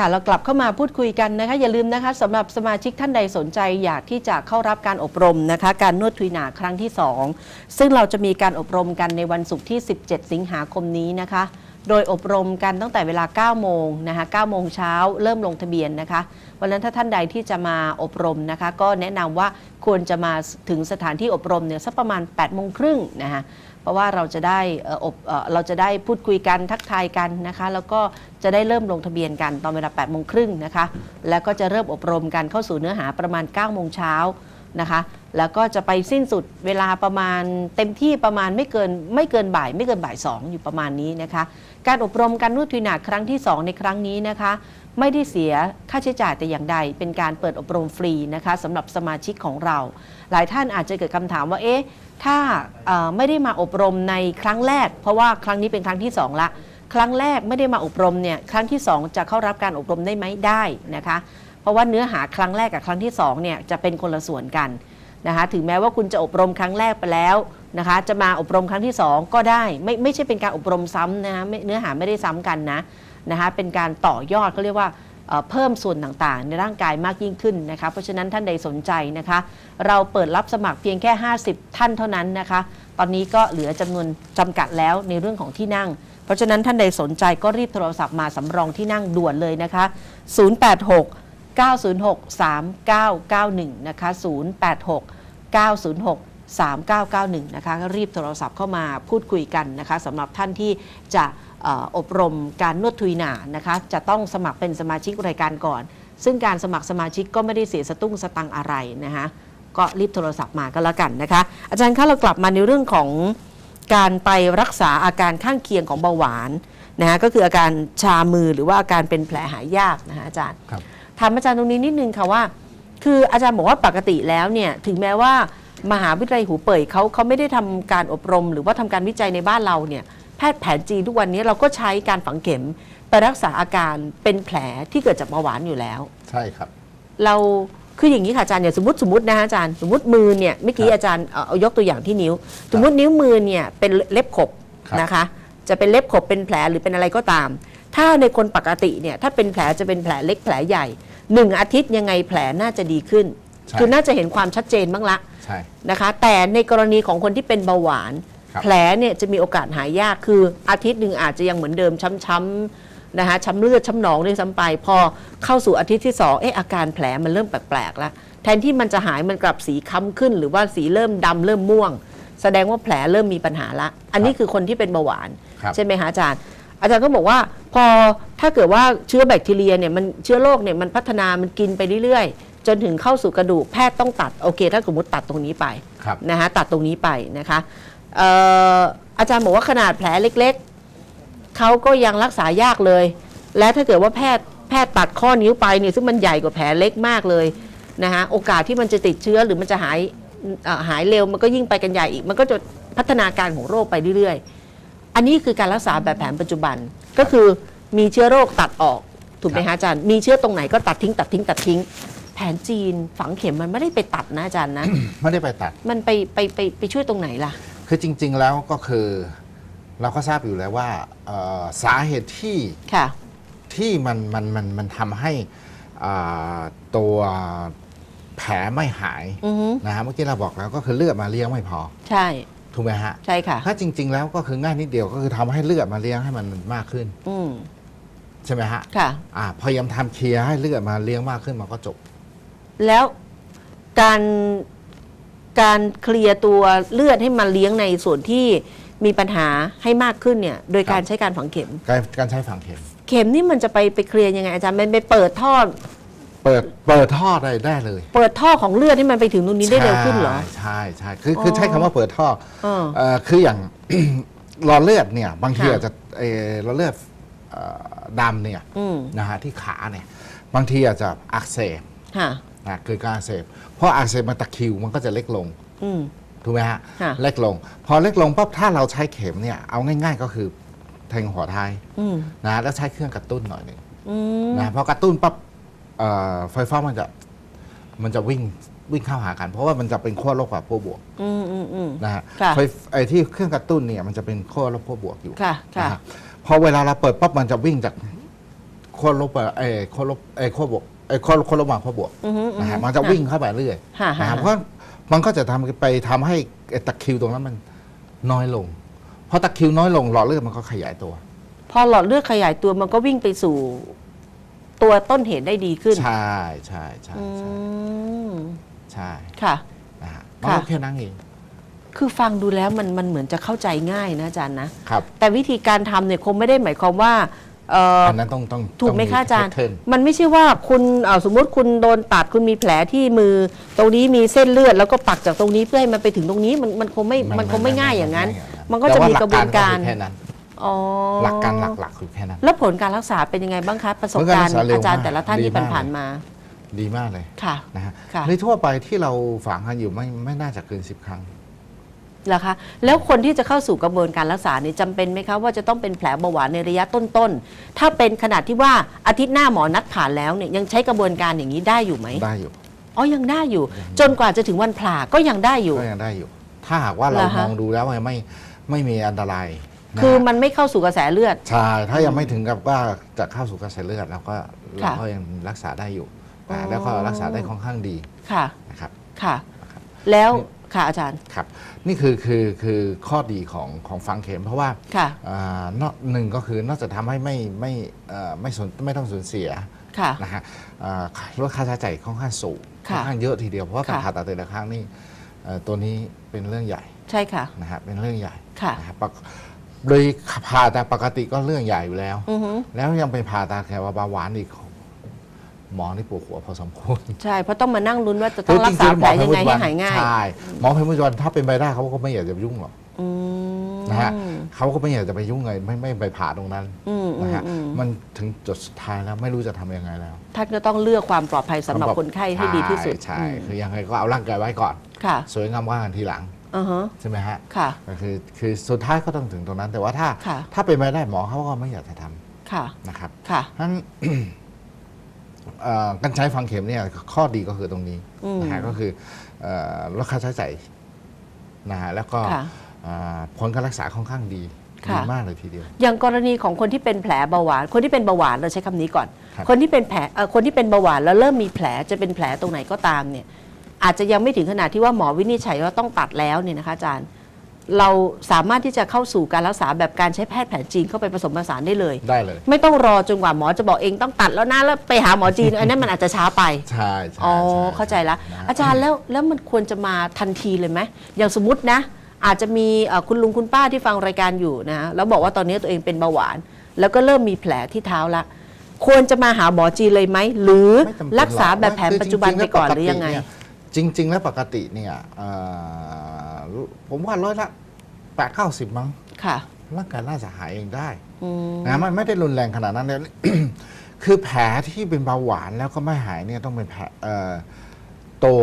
ค่ะ เรากลับเข้ามาพูดคุยกันนะคะ อย่าลืมนะคะสำหรับสมาชิกท่านใดสนใจอยากที่จะเข้ารับการอบรมนะคะ การนวดทุยหนาครั้งที่ 2 ซึ่งเราจะมีการอบรมกันในวันศุกร์ที่ 17 สิงหาคมนี้นะคะ โดยอบรมกันตั้งแต่เวลา 9 โมงนะคะ9โมงเช้าเริ่มลงทะเบียนนะคะ วันนั้นถ้าท่านใดที่จะมาอบรมนะคะ ก็แนะนำว่าควรจะมาถึงสถานที่อบรมเนี่ยสักประมาณ8โมงครึ่งนะคะ เพราะว่าเราจะได้อบเราจะได้พูดคุยกันทักทายกันนะคะ แล้วก็จะได้เริ่มลงทะเบียนกันตอนเวลา8โมงครึ่งนะคะ แล้วก็จะเริ่มอบรมกันเข้าสู่เนื้อหาประมาณ9โมงเช้านะคะ แล้วก็จะไปสิ้นสุดเวลาประมาณเต็มที่ประมาณไม่เกินไม่เกินบ่าย ไม่เกินบ่ายสองอยู่ประมาณนี้นะคะ การอบรมการนวดทุยหนาครั้งที่ 2 ในครั้งนี้นะคะ ไม่ได้เสียค่าใช้จ่ายแต่อย่างใด เป็นการเปิดอบรมฟรีนะคะสำหรับสมาชิกของเรา หลายท่านอาจจะเกิดคำถามว่าเอ๊ะ ถ้าไม่ได้มาอบรมในครั้งแรก เพราะว่าครั้งนี้เป็นครั้งที่สองละครั้งแรกไม่ได้มาอบรมเนี่ยครั้งที่สองจะเข้ารับการอบรมได้ไหมได้นะคะเพราะว่าเนื้อหาครั้งแรกกับครั้งที่สองเนี่ยจะเป็นคนละส่วนกันนะคะถึงแม้ว่าคุณจะอบรมครั้งแรกไปแล้วนะคะจะมาอบรมครั้งที่สองก็ได้ไม่ไม่ใช่เป็นการอบรมซ้ำนะคะเนื้อหาไม่ได้ซ้ำกันนะนะคะเป็นการต่อยอดเขาเรียกว่า เพิ่มส่วนต่างๆ ในร่างกายมากยิ่งขึ้นนะคะ เพราะฉะนั้นท่านใดสนใจนะคะ เราเปิดรับสมัครเพียงแค่ 50 ท่านเท่านั้นนะคะ ตอนนี้ก็เหลือจำนวนจำกัดแล้วในเรื่องของที่นั่ง เพราะฉะนั้นท่านใดสนใจก็รีบโทรศัพท์มาสำรองที่นั่งด่วนเลยนะคะ 086 906 3991 นะคะ 086 906 3991 นะคะก็รีบโทรศัพท์เข้ามาพูดคุยกันนะคะสำหรับท่านที่จะ อ่ออบรมการนวดทุยหนานะคะจะต้องสมัครเป็นสมาชิกรายการก่อน ซึ่งการสมัครสมาชิกก็ไม่ได้เสียสตุ้งสตังอะไรนะคะก็รีบโทรศัพท์มาก็แล้วกันนะคะ อาจารย์คะเรากลับมาในเรื่องของการไปรักษาอาการข้างเคียงของเบาหวานนะคะก็คืออาการชามือหรือว่าอาการเป็นแผลหายยากนะคะอาจารย์ครับถามอาจารย์ตรงนี้นิดนึงค่ะว่า คืออาจารย์บอกว่าปกติแล้วเนี่ยถึงแม้ว่ามหาวิทยาลัยหูเป่ยเขาเขาไม่ได้ทำการอบรม หรือว่าทำการวิจัยในบ้านเราเนี่ย แพทย์แผนจีนทุกวันนี้เราก็ใช้การฝังเข็มไปรักษาอาการเป็นแผลที่เกิดจากเบาหวานอยู่แล้ว ใช่ครับ เราคืออย่างนี้ค่ะอาจารย์เนี่ยสมมติสมมตินะฮะอาจารย์สมมติมือเนี่ยเมื่อกี้ครับอาจารย์เอาเอายกตัวอย่างที่นิ้ว สมมตินิ้วมือเนี่ยเป็นเล็บขบครับนะคะ จะเป็นเล็บขบเป็นแผลหรือเป็นอะไรก็ตาม ถ้าในคนปกติเนี่ยถ้าเป็นแผลจะเป็นแผลเล็กแผลใหญ่หนึ่งอาทิตย์ยังไงแผลน่าจะดีขึ้นใช่คือน่าจะเห็นความชัดเจนบ้างละใช่นะคะ แต่ในกรณีของคนที่เป็นเบาหวานครับ แผลเนี่ยจะมีโอกาสหายยากคืออาทิตย์หนึ่งอาจจะยังเหมือนเดิมช้ำๆนะคะช้ำเลือดช้ำหนองด้วยซ้ำไป พอเข้าสู่อาทิตย์ที่สองเอ๊ะอาการแผลมันเริ่มแปลกๆแล้วแทนที่มันจะหายมันกลับสีค้ำขึ้น หรือว่าสีเริ่มดำเริ่มม่วง แสดงว่าแผลเริ่มมีปัญหาละ อันนี้คือคนที่เป็นเบาหวานครับใช่ไหมคะอาจารย์ อาจารย์ก็บอกว่าพอถ้าเกิดว่าเชื้อแบคทีเรียเนี่ยมันเชื้อโรคเนี่ยมันพัฒนามันกินไปเรื่อยๆ จนถึงเข้าสู่กระดูกแพทย์ต้องตัดโอเค ถ้าสมมติตัดตรงนี้ไปครับนะคะตัดตรงนี้ไปนะคะเอ่ออาจารย์บอกว่าขนาดแผลเล็กๆ เขาก็ยังรักษายากเลย และถ้าเกิดว่าแพทย์แพทย์ตัดข้อนิ้วไปเนี่ยซึ่งมันใหญ่กว่าแผลเล็กมากเลยนะคะโอกาสที่มันจะติดเชื้อหรือมันจะหายเอ่อหายเร็วมันก็ยิ่งไปกันใหญ่อีก มันก็จะพัฒนาการของโรคไปเรื่อยๆ อันนี้คือการรักษาแบบแผนปัจจุบันก็คือมีเชื้อโรคตัดออกถูกไหมคะอาจารย์ มีเชื้อตรงไหนก็ตัดทิ้งตัดทิ้งตัดทิ้ง แผนจีนฝังเข็มมันไม่ได้ไปตัดนะอาจารย์นะ ไม่ได้ไปตัด มันไปไปไปไปช่วยตรงไหนล่ะ คือจริง ๆ แล้วก็คือ เราก็ทราบอยู่แล้วว่าเอ่อสาเหตุที่ค่ะ ที่มันมันมันมันทำให้อ่าตัวแผลไม่หายอือฮึนะฮะเมื่อกี้เราบอกแล้วก็คือเลือดมาเลี้ยงไม่พอใช่ ถูกไหมฮะ ใช่ค่ะ ถ้าจริง ๆ แล้วก็คือง่ายนิดเดียวก็คือทำให้เลือดมาเลี้ยงให้มันมากขึ้น อืมใช่ไหมฮะค่ะ อ่าพยายามทำเคลียร์ให้เลือดมาเลี้ยงมากขึ้นมันก็จบ แล้วการ การเคลียร์ตัวเลือดให้มันเลี้ยงในส่วนที่มีปัญหาให้มากขึ้นเนี่ย โดยการครับใช้การฝังเข็ม การการใช้ฝังเข็ม เข็มนี่มันจะไปไปเคลียร์ยังไงอาจารย์มันไปเปิดท่อ เปิดเปิดท่อได้ได้เลยเปิดท่อของเลือดให้มันไปถึงตรงนี้ได้เร็วขึ้นเหรอ ใช่ใช่คือคือใช้คำว่าเปิดท่อเออ เอ่อคืออย่าง หลอดเลือดเนี่ย บางทีค่ะอาจจะเอ่อหลอดเลือดเอ่อดำเนี่ยอืม นะฮะที่ขาเนี่ย บางทีอาจจะอักเสบ ค่ะ นะเกิดการอักเสบเพราะอักเสบมันตะคริวมันก็จะเล็กลงอืม ถูกไหมฮะค่ะ เล็กลง พอเล็กลงปั๊บถ้าเราใช้เข็มเนี่ยเอาง่าย ๆ ก็คือแทงหัวท้ายอืมนะแล้วใช้เครื่องกระตุ้นหน่อยหนึ่งอืมนะพอกระตุ้นปั๊บเอ่อไฟฟ้ามันจะมันจะวิ่งวิ่งเข้าหากัน เพราะว่ามันจะเป็นขั้วโลบกับขั้วบวก อืมอืมอืม นะฮะค่ะไฟไอ้ที่เครื่องกระตุ้นเนี่ยมันจะเป็นขั้วลบขั้วบวกอยู่ค่ะค่ะนะฮะพอเวลาเราเปิดปั๊บมันจะวิ่งจากขั้วลบอะเอ้ยขั้วลบเอ้ยขั้วบวก เอ้ยขั้วขั้วลบมาขั้วบวกอือฮึนะฮะอือฮึมันจะวิ่งเข้าไปเรื่อยค่ะนะค่ะฮะเพราะมันก็จะทำไปทำให้ไอ้ตะคริวตรงนั้นมันน้อยลงพอตะคริวน้อยลงหลอดเลือดมันก็ขยายตัว พอหลอดเลือดขยายตัวมันก็วิ่งไปสู่ ตัวต้นเหตุได้ดีขึ้น ใช่ใช่ใช่อืใช่มใช่ค่ะนะฮะมันค่ะก็แค่นั้นเองคือฟังดูแล้วมันมันเหมือนจะเข้าใจง่ายนะอาจารย์นะครับ แต่วิธีการทำเนี่ยคงไม่ได้หมายความว่าเอ่อออันนั้นต้องต้องถูกไหมต้งคะอาจารย์แพทเทิร์นมันไม่ใช่ว่าคุณเอ่อสมมติคุณโดนตัดคุณมีแผลที่มือ ตรงนี้มีเส้นเลือดแล้วก็ปักจากตรงนี้เพื่อให้มันไปถึงตรงนี้มันมันคงไม่มันคงไม่ง่ายอย่างนั้น มันก็จะมีกระบวนการแต่หลักคือแค่นั้นอ๋อหลักการหลักๆคือแค่นั้น แล้วผลการรักษาเป็นยังไงบ้างคะประสบผลการการรัณ์กษาเร็วอาจารย์มากแต่ละท่านดีที่มากผ่านๆมา ดีมากเลยค่ะนะฮะค่ะในทั่วไปที่เราฝังกันอยู่ไม่ไม่น่าจะเกินสิบครั้ง เหรอคะแล้วคนที่จะเข้าสู่กระบวนการรักษาเนี่ยจำเป็นไหมคะว่าจะต้องเป็นแผลเบาหวานในระยะต้นๆ ถ้าเป็นขนาดที่ว่าอาทิตย์หน้าหมอนัดผ่านแล้วเนี่ยยังใช้กระบวนการอย่างนี้ได้อยู่ไหมได้อยู่อ๋อยังได้อยู่ จนกว่าจะถึงวันผ่าก็ยังได้อยู่ ก็ยังได้อยู่ ถ้าหากว่าเราเหรอฮะมองดูแล้วมันไม่ไม่มีอันตรายะคือฮะมันไม่เข้าสู่กระแสเลือด ใช่ถ้ายังไม่ถึงกับว่าจะเข้าสู่กระแสเลือดเราก็เราค่ะก็ยังรักษาได้อยู่อ๋อนะแล้วก็รักษาได้ค่อนข้างดีค่ะนะครับ ค่ะนะครับแล้ว ค่ะอาจารย์ ครับนี่คือคือคือข้อดีของของฟังเข็ม เพราะว่าค่ะอ่านอกหนึ่งก็คือนอกจากทำให้ไม่ไม่เอ่อไม่สนไม่ต้องสูญเสียค่ะ นะฮะอ่าลดค่าใช้จ่ายค่อนข้างสูงค่ะค่อนข้างเยอะทีเดียวเพราะว่าการค่ะผ่าตัดแต่ละครั้งนี่เอ่อตัวนี้เป็นเรื่องใหญ่ใช่ค่ะ นะฮะเป็นเรื่องใหญ่ค่ะ นะครับปกโดยผ่าตัดปกติก็เรื่องใหญ่อยู่แล้ว อือฮึแล้วยังเป็นผ่าตัดแค่ว่าเบาหวานอีก หมอนี่ปวดหัวพอสมควรใช่ เพราะต้องมานั่งลุ้นว่าจะต้องรักษาแผลยังไงให้หายง่ายใช่หมอเพชรมุจวันถ้าเป็นไปได้เขาก็ไม่อยากจะยุ่งหรอกอืมนะฮะเขาก็ไม่อยากจะไปยุ่งเลยไม่ไม่ไปผ่าตรงนั้นอืมอืนะมฮะอืมมันถึงจุดสุดท้ายแล้วไม่รู้จะทำยังไงแล้วท่านก็ต้องเลือกความปลอดภัยสำหรับคนไข้ให้ดีที่สุดใช่อืใช่มคือยังไงก็เอาร่างกายไว้ก่อนค่ะสวยงามว่ากันทีหลังอือฮะใช่ไหมฮะค่ะก็คือคือสุดท้ายก็ต้องถึงตรงนั้น แต่ว่าถ้าค่ะถ้าเป็นไปได้หมอเขาก็ไม่อยากจะทำค่ะนะครับค่ะฉะนั้นเอ่อ การใช้ฟังเข็มเนี่ยข้อดีก็คือตรงนี้อืมนะฮะก็คือเอ่อลดค่าใช้จ่ายนะฮะแล้วก็ค่ะเอ่อผลการรักษาค่อนข้างดีค่ะดีมากเลยทีเดียว อย่างกรณีของคนที่เป็นแผลเบาหวาน คนที่เป็นเบาหวานเราใช้คำนี้ก่อนครับคนที่เป็นแผลเอ่อคนที่เป็นเบาหวานแล้วเริ่มมีแผลจะเป็นแผลตรงไหนก็ตามเนี่ยอาจจะยังไม่ถึงขนาดที่ว่าหมอวินิจฉัยว่าต้องตัดแล้วเนี่ยนะคะอาจารย์ เราสามารถที่จะเข้าสู่การรักษาแบบการใช้แพทย์แผนจีนเข้าไปผสมผสานได้เลย ได้เลย ไม่ต้องรอจนกว่าหมอจะบอกเองต้องตัดแล้วนะแล้วไปหาหมอจีน อันนั้นมันอาจจะช้าไป ใช่ใช่อ๋อ ช่ เข้าใจละนะฮะอาจารย์แล้วแล้วมันควรจะมาทันทีเลยไหมอย่างสมมตินะ อาจจะมีเอ่อคุณลุงคุณป้าที่ฟังรายการอยู่นะ แล้วบอกว่าตอนนี้ตัวเองเป็นเบาหวาน แล้วก็เริ่มมีแผลที่เท้าละ ควรจะมาหาหมอจีนเลยไหม หรือไม่จำเป็นรักษาแบบแผนคือปัจจุบันไปก่อนหจรืๆอยังไงเนี่จริงๆแล้วปกติเนี่ยเอ่อ ผมว่าร้อยละแปดเก้าสิบมั้งค่ะร่างกายน่าจะหายเองได้อืมนะมันไม่ได้รุนแรงขนาดนั้นเลยคือแผลที่เป็นเบาหวานแล้วก็ไม่หายเนี่ยต้องเป็นแผลเอ่อตัว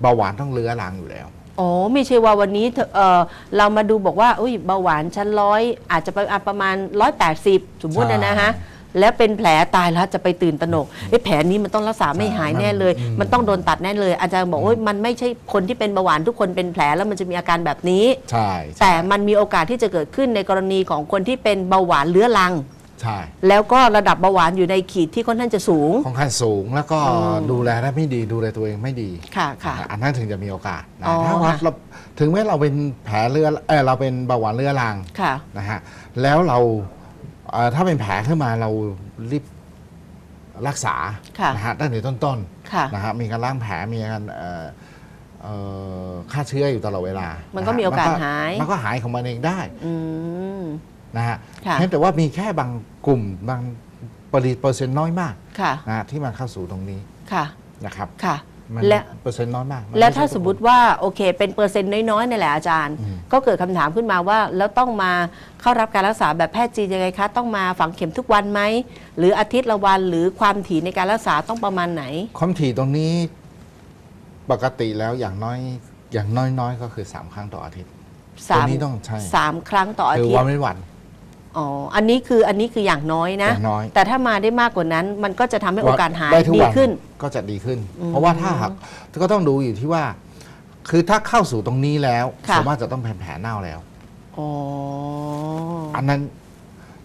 เบาหวานต้องเลื้อรังอยู่แล้วอ๋อไม่ใช่ว่าวันนี้เธอเอ่อเรามาดูบอกว่าอุ้ยเบาหวานชั้นร้อยอาจจะไปอะประมาณร้อยแปดสิบสมมตินะนะฮะใช่ แล้วเป็นแผลตายแล้วจะไปตื่นตระหนกไอ้ยแผลนี้มันต้องรักษาไม่หายแน่เลยมันมันต้องโดนตัดแน่เลย อาจารย์บอกว่ามันไม่ใช่คนที่เป็นเบาหวานทุกคนเป็นแผลแล้วมันจะมีอาการแบบนี้ ใช่ใช่แต่มันมีโอกาสที่จะเกิดขึ้นในกรณีของคนที่เป็นเบาหวานเรื้อรัง ใช่แล้วก็ระดับเบาหวานอยู่ในขีดที่ค่อนข้างจะสูงค่อนข้างสูงแล้วก็อืมดูแลได้ไม่ดีดูแลตัวเองไม่ดีค่ะค่ะ อันนั้นถึงจะมีโอกาสนะอ๋อถ้าว่าค่ะ เราถึงแม้เราเป็นแผลเลือดเออเราเป็นเบาหวานเรื้อรัง ค่ะ นะฮะแล้วเราเอ่อ ถ้าเป็นแผลขึ้นมาเรารีบรักษาค่ะนะฮะตั้งแต่ต้นค่ะๆนะฮะมีการล้างแผลมีการเอ่อเอ่อฆ่าเชื้ออยู่ตลอดเวลามัมันก็มีโอกาสหาย มันก็หายของมันเองได้อืมนะฮะค่ะเพียงแต่ว่ามีแค่บางกลุ่มบางปริเปอร์เซ็นต์น้อยมากค่ะนะฮะที่มันเข้าสู่ตรงนี้ค่ะนะครับค่ะ มันและ เปอร์เซ็นต์น้อยมากนแล้วไใช่ถ้าทุกสมมติคน ว่าโอเค เป็นเปอร์เซ็นต์น้อยๆนี่แหละอาจารย์ อืม ก็เกิดคำถามขึ้นมาว่า แล้วต้องมาเข้ารับการรักษาแบบแพทย์จีนยังไงคะ ต้องมาฝังเข็มทุกวันไหม หรืออาทิตย์ละวันหรือความถี่ในการรักษาต้องประมาณไหน ความถี่ตรงนี้ปกติแล้วอย่างน้อยอย่างน้อยๆ ก็คือ 3 ครั้งต่ออาทิตย์ สามตัวนี้ต้องใช่ สามครั้งต่ออาคือทิตวันย์ ไม่วัน อ๋อ อันนี้คืออันนี้คืออย่างน้อยนะ อย่างน้อย แต่ถ้ามาได้มากกว่านั้น มันก็จะทำให้โอกาสหายได้ทุกดีวันขึ้น ก็จะดีขึ้นอืมเพราะว่าถ้าหากก็ต้องดูอยู่ที่ว่า คือถ้าเข้าสู่ตรงนี้แล้วค่ะสามารถจะต้องแผลแผลเน่าแล้ว อ๋อ อันนั้น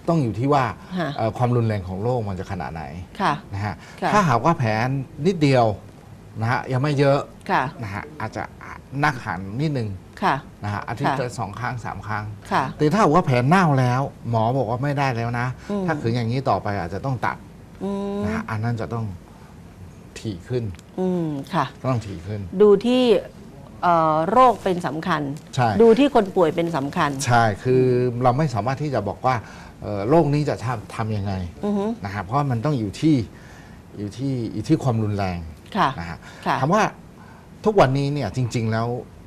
ต้องอยู่ที่ว่าฮะ เอ่อความรุนแรงของโรคมันจะขนาดไหนค่ะ นะฮะค่ะ ถ้าหากว่าแผลนิดเดียวนะฮะยังไม่เยอะค่ะ นะฮะอาจจะนักหันนิดนึง ค่ะ นะฮะอาทิตย์ค่ะละสองครั้งสามครั้ง ค่ะ แต่ถ้าหากว่าแผลเน่าแล้ว หมอบอกว่าไม่ได้แล้วนะ อืม ถ้าขืนอย่างนี้ต่อไปอาจจะต้องตัดอืมนะฮะอันนั้นจะต้องถี่ขึ้นอืมค่ะ ต้องถี่ขึ้น ดูที่เอ่อโรคเป็นสำคัญ ใช่ ดูที่คนป่วยเป็นสำคัญ ใช่คือเราไม่สามารถที่จะบอกว่าเอ่อโรคนี้จะทำทำยังไงอือฮึนะฮะเพราะมันต้องอยู่ที่อยู่ที่อยู่ที่ความรุนแรงค่ะ นะฮะค่ะ ถามว่าทุกวันนี้เนี่ยจริง ๆ แล้วเอ่อ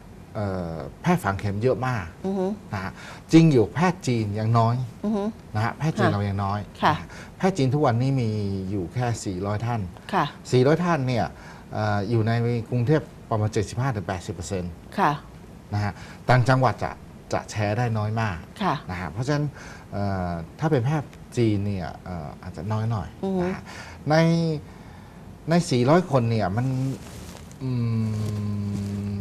แพทย์ฝังเข็มเยอะมากอือฮึนะฮะจริงอยู่แพทย์จีนยังน้อยอือฮึนะฮะแพทย์จีนค่ะเรายังน้อยค่ะนฮแพทย์จีนทุกวันนี้มีอยู่แค่ 400 ท่านค่ะ400 ท่านเนี่ยเอ่ออยู่ในกรุงเทพประมาณ 75-80%นค่ะะฮะต่างจังหวัดจะจะแชร์ได้น้อยมากค่ะนะฮะเพราะฉะนั้นเอ่อถ้าเป็นแพทย์จีนเนี่ยเอ่ออาจจะน้อยหน่อยอือฮึนะฮะในใน 400 คนเนี่ยมันอืม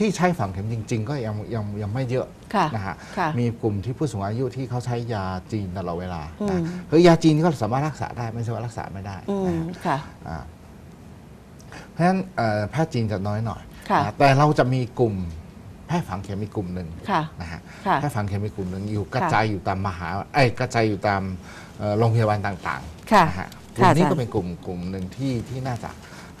ที่ใช้ฝังเข็มจริง ๆ ก็ยังยังยังไม่เยอะค่ะนะฮะค่ะ มีกลุ่มที่ผู้สูงอายุที่เขาใช้ยาจีนตลอดเวลาอืมนะคือยาจีนก็สามารถรักษาได้ไม่ใช่ว่ารักษาไม่ได้อืนะมฮะ ค่ะ อ่าเพราะฉะนั้นเอ่อแพทย์จีนจะน้อยหน่อยค่ะ นะแต่เราจะมีกลุ่มแพทย์ฝังเข็มมีกลุ่มหนึ่งค่ะ นะฮะค่ะ แพทย์ฝังเข็มมีกลุ่มหนึ่งอยู่กระจายอยู่ตามมหาไอ้ยกระจายอยู่ตามเอ่อโรงพยาบาลต่างค่ะ ๆนะฮะกลุ่มนี้อาจารย์ ก็เป็นกลุ่มกลุ่มหนึ่งที่ที่น่าจะ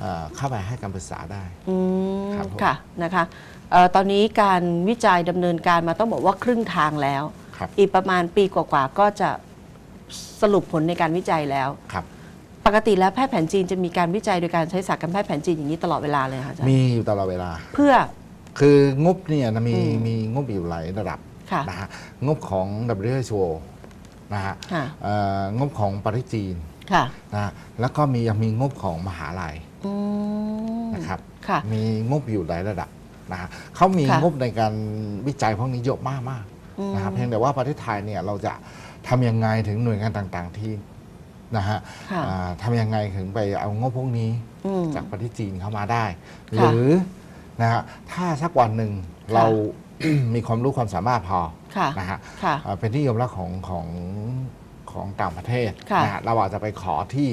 เอ่อเข้าไปให้การปรึกษาได้อืมครับผมค่ะนะคะเอ่อตอนนี้การวิจัยดำเนินการมาต้องบอกว่าครึ่งทางแล้วครับอีกประมาณปีกว่าๆก็จะสรุปผลในการวิจัยแล้วครับปกติแล้วแพทย์แผนจีนจะมีการวิจัยโดยการใช้ศาสตร์การแพทย์แผนจีนอย่างนี้ตลอดเวลาเลยค่ะอาจารย์มีอยู่ตลอดเวลา เพื่อ คืองบเนี่ยนะมีอืมมีงบอยู่หลายระดับค่ะนะฮะงบของ WHO นะฮะค่ะเอ่องบของประเทศจีนค่ะนะฮะแล้วก็มียังมีงบของมหาลัยอืม นะครับค่ะมีงบอยู่หลายระดับนะฮะเขามีค่ะงบในการวิจัยพวกนี้เยอะมากมากๆอืมนะครับเพียงแต่ว่าประเทศไทยเนี่ยเราจะทำยังไงถึงหน่วยงานต่างๆที่นะฮะค่ะอ่าทำยังไงถึงไปเอางบพวกนี้อืมจากประเทศจีนเข้ามาได้หค่ะรือนะฮะถ้าสักวันหนึ่งค่ะเรามีความรู้ความสามารถพอค่ะนะฮะค่ะอ่าเป็นที่ยอมรับของของ ของต่างประเทศค่ะ นะฮะเราอาจจะไปขอที่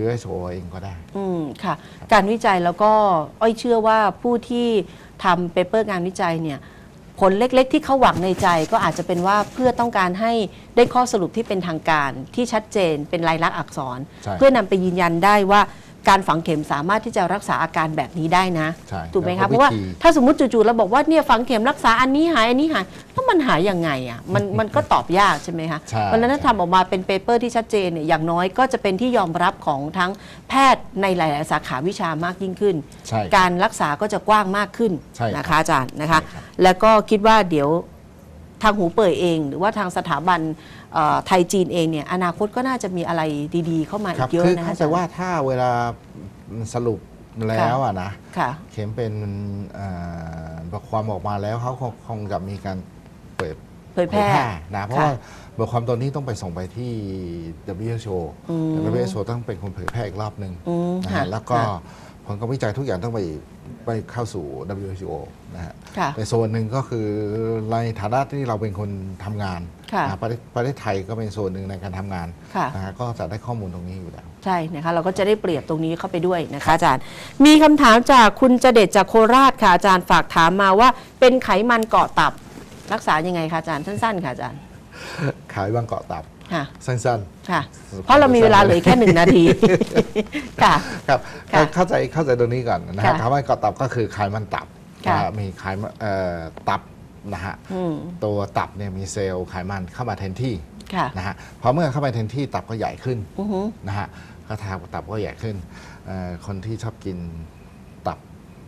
WHO เองก็ได้ อืมค่ะ การวิจัยแล้วก็อ้อยเชื่อว่าผู้ที่ทำเปเปอร์งานวิจัยเนี่ย ผลเล็กๆ ที่เขาหวังในใจก็อาจจะเป็นว่าเพื่อต้องการให้ได้ข้อสรุปที่เป็นทางการที่ชัดเจนเป็นลายลักษณ์อักษร ใช่ เพื่อนำไปยืนยันได้ว่า การฝังเข็มสามารถที่จะรักษาอาการแบบนี้ได้นะ ใช่ถูกไหมแล้วคะก็เพราะว่าวิธี ถ้าสมมติจู่ๆเราบอกว่าเนี่ยฝังเข็มรักษาอันนี้หายอันนี้หายแล้วมันหายยังไงอะมันมันก็ตอบยากใช่ไหมคะใช่ เพราะฉะนั้นถ้าใช่ทำออกมาเป็นเปเปอร์ที่ชัดเจนเนี่ยอย่างน้อยก็จะเป็นที่ยอมรับของทั้งแพทย์ในหลาย ๆ สาขาวิชามากยิ่งขึ้น ใช่ครับการรักษาก็จะกว้างมากขึ้นใช่ครับนะคะอาจารย์นะคะ ใช่ครับ แล้วก็คิดว่าเดี๋ยวทางหูเป่ยเอง หรือว่าทางสถาบันเอ่อ ไทยจีนเองเนี่ยอนาคตก็น่าจะมีอะไรดีๆ เข้ามาคอีรับกเยอะคือนะเข้าคะใจว่าถ้าเวลาสรุปแล้วอะนะค่ะเข็มเป็นเอ่อบทความออกมาแล้วเขาคงคงจะมีการเปิดเผยแพร่นะเพราะค่ะว่าบทความตัวนี้ต้องไปส่งไปที่ WHO อืม WHO ต้องเป็นคนเผยแพร่อีกรอบหนึ่งอืมนะค่ะฮะแล้วก็ค่ะผลการวิจัยทุกอย่างต้องไปไปเข้าสู่ WHO นะฮะค่ะในส่วนหนึ่งก็คือในฐานะที่เราเป็นคนทำงานค่ะ นะประเทศประเทศไทยก็เป็นส่วนหนึ่งในการทำงานค่ะนะฮะก็จะได้ข้อมูลตรงนี้อยู่แล้ว ใช่นะคะเราก็จะได้เปรียบตรงนี้เข้าไปด้วยนะคะอาจารย์ มีคำถามจากคุณจเดชจากโคราชค่ะอาจารย์ฝากถามมาว่า เป็นไขมันเกาะตับรักษายังไงคะอาจารย์สั้นๆค่ะอาจารย์ขายบางเกาะตับค่ะสั้นค่ะ เพราะเรามีเวลาเหลือแค่หนึ่งนาที ค่ะๆครับค่ะเข้าใจเข้าใจตรงนี้ก่อนนะฮะค่ะคำว่าเกาะตับก็คือไขมันตับค่ะนะฮะมีไขมันเอ่อตับ นะฮะอืมตัวตับเนี่ยมีเซลล์ไขมันเข้ามาแทนที่ค่ะนะฮะพอเมื่อเข้ามาแทนที่ตับก็ใหญ่ขึ้นอือฮึนะฮะก็ทางตับก็ใหญ่ขึ้นเอ่อคนที่ชอบกินตับ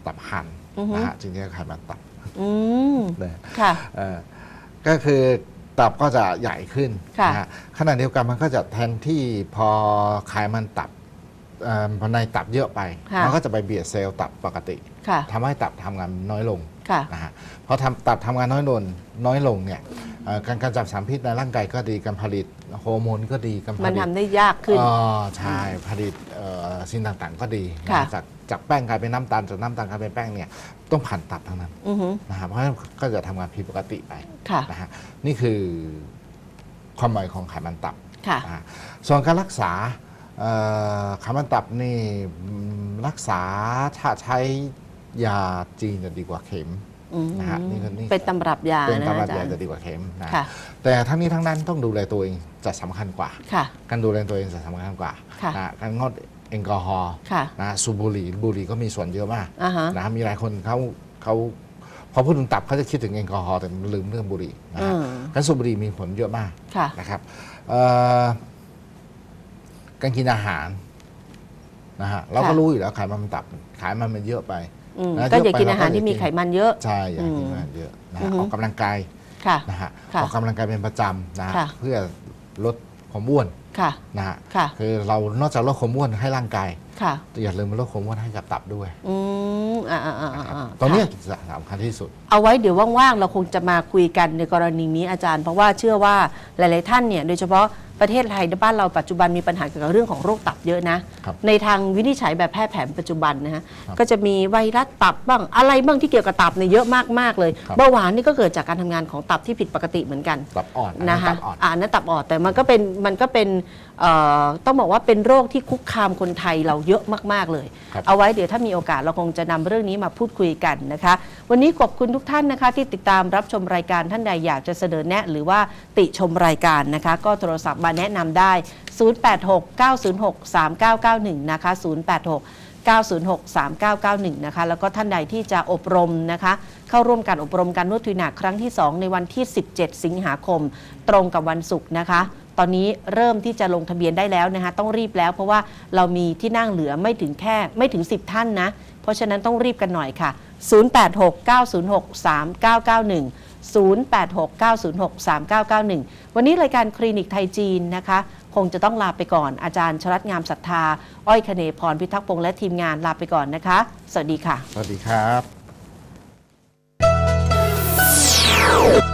ตับหั่นอือฮึนะฮะจริงๆก็ไขมันตับอืมนะค่ะเอ่อก็คือตับก็จะใหญ่ขึ้นค่ะนะฮะขณะเดียวกันมันก็จะแทนที่พอไขมันตับเอ่อพอในตับเยอะไปค่ะมันก็จะไปเบียดเซลล์ตับปกติค่ะทำให้ตับทำงานน้อยลง ค่ะนะฮะพอทำตับทำงานน้อยลงน้อยลงเนี่ยเอ่อการกำจัดสารพิษในร่างกายก็ดีการผลิตฮอร์โมนก็ดีการผมันลิตทำได้ยากขึ้น อ๋อใช่ผลิตเอ่อสิ่งต่างๆ ก็ดีค่ะนะจากจากแป้งกลายเป็นน้ำตาลจากน้ำตาลกลายเป็นแป้งเนี่ยต้องผ่านตับทั้งนั้นอือฮึนะฮะเพราะฉะนั้นก็จะทำงานผิดปกติไปค่ะนะฮะนี่คือความหมายของไขมันตับ ค่ะนะฮะส่วนการรักษาเอ่อไขมันตับนี่อืมรักษาถ้าใช้ ยาจีนจะดีกว่าเข็มอืมนะฮะนี่ก็นี่เป็นตำรับยาเป็นนะตำรับอาจายารย์จะดีกว่าเข็มนะค่ะแต่ทั้งนี้ทั้งนั้นต้องดูแลตัวเองจะสำคัญกว่าค่ะการดูแลตัวเองจะสำคัญกว่าค่ะนะการงดแอลกอฮอล์ค่ะนะสูบบุหรี่บุหรี่ก็มีส่วนเยอะมากอ่าฮะนะมีหลายคนเขาเขาพอพูดถึงตับเขาจะคิดถึงแอลกอฮอล์แต่ลืมเรื่องบุหรี่นะอืฮะมการสูบบุหรี่มีผลเยอะมากค่ะนะครับเอ่อการกินอาหารนะฮะเราก็ค่ะรู้อยู่แล้วไขมันตับไขมันมันเยอะไป อืมนะก็อย่าเยอะไปกินอาหารเราก็ที่มีอย่ากินไขมันเยอะ ใช่อย่ากินอืมอาหารเยอะนะอืฮะอฮึ ออกกำลังกายค่ะ นะฮะค่ะออกกำลังกายเป็นประจำนะฮะค่ะ เพื่อลดความอ้วนค่ะ นะฮะค่ะ คือเรานอกจากลดความอ้วนให้ร่างกาย ค่ะ อย่าลืมลดความอ้วนให้กับตับด้วยอืมอ่าอ่าอ่านะครับอ่าตอนนี้ค่ะสำคัญที่สุด เอาไว้เดี๋ยวว่างๆ เราคงจะมาคุยกันในกรณีนี้อาจารย์ เพราะว่าเชื่อว่าหลาย ๆ ท่านเนี่ย โดยเฉพาะ ประเทศไทยในบ้านเราปัจจุบันมีปัญหาเกี่ยวกับเรื่องของโรคตับเยอะนะ ครับในทางวินิจฉัยแบบแพทย์แผนปัจจุบันนะฮะครับก็จะมีไวรัสตับบ้างอะไรบ้างที่เกี่ยวกับตับเนี่ยเยอะมากๆเลยครับ เบาหวานนี่ก็เกิดจากการทำงานของตับที่ผิดปกติเหมือนกัน ตับอ่อนอันนะนั้นคะตับอ่อน อ่านั้นตับอ่อนแต่มันก็เป็นมันก็เป็นเอ่อต้องบอกว่าเป็นโรคที่คุกคามคนไทยเราเยอะมากๆเลย ครับ เอาไว้เดี๋ยวถ้ามีโอกาสเราคงจะนำเรื่องนี้มาพูดคุยกันนะคะ วันนี้ขอบคุณทุกท่านนะคะที่ติดตามรับชมรายการท่านใดอยากจะเสนอแนะ หรือว่าติชมรายการนะคะ ก็โทรศัพท์มาแนะนำได้ 086-906-3991 นะคะ 086 906 3991 นะคะ แล้วก็ท่านใดที่จะอบรมนะคะ เข้าร่วมการอบรมการนวดทุยหนักครั้งที่ 2 ในวันที่ 17 สิงหาคม ตรงกับวันศุกร์นะคะตอนนี้เริ่มที่จะลงทะเบียนได้แล้วนะคะต้องรีบแล้วเพราะว่าเรามีที่นั่งเหลือไม่ถึงแค่ไม่ถึง 10 ท่านนะ เพราะฉะนั้นต้องรีบกันหน่อยค่ะ 086-906-3991 0869063991 วันนี้รายการคลินิกไทยจีนนะคะ คงจะต้องลาไปก่อนอาจารย์ชรัตงามศรัทธา อ้อยคเนพรพิทักษ์พงษ์และทีมงานลาไปก่อนนะคะ สวัสดีค่ะ สวัสดีครับ